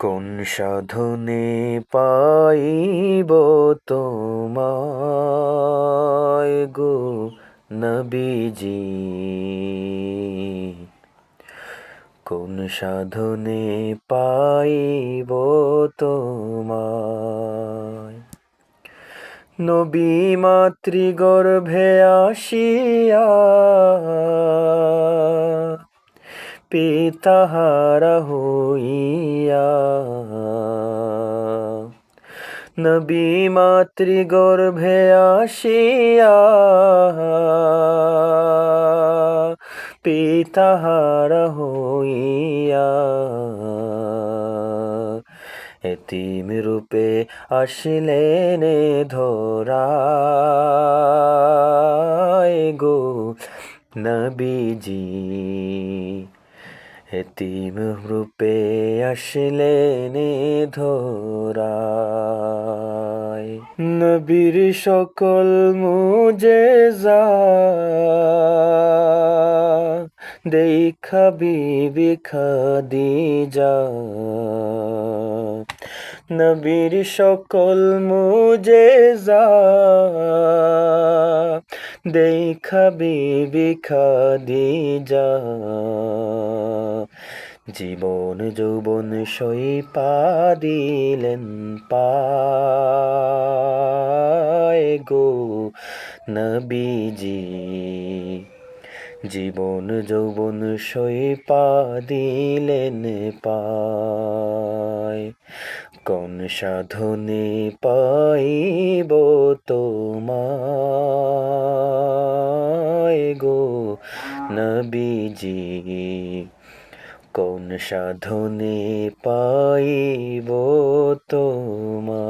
কোন সাধনে পাইব তোমায় গো নবীজি? কোন সাধনে পাইব তোমায়? নবী মাতৃগর্ভে আসিয়া পিতাহারা হইয়া নবী মাতৃগর্ভে আসিয়া পিতাহারা হইয়া এতিম রূপে আসলেন ধরায় গো নবীজি এতিম রূপে আসলেন ধরায় নবীর সকল মুজেজা। দেখা বিবি খাদিজা। নবীর সকল মুজেজা। দেখা বিবি খাদিজা। জীবন যৌবন সই পা দিলেন পায় গো নবীজি। জীবন যৌবন সই পা দিলেন পায়। কোন সাধনে পাইব তোমায় গো নবীজি। কোন সাধনে পাইব তোমা?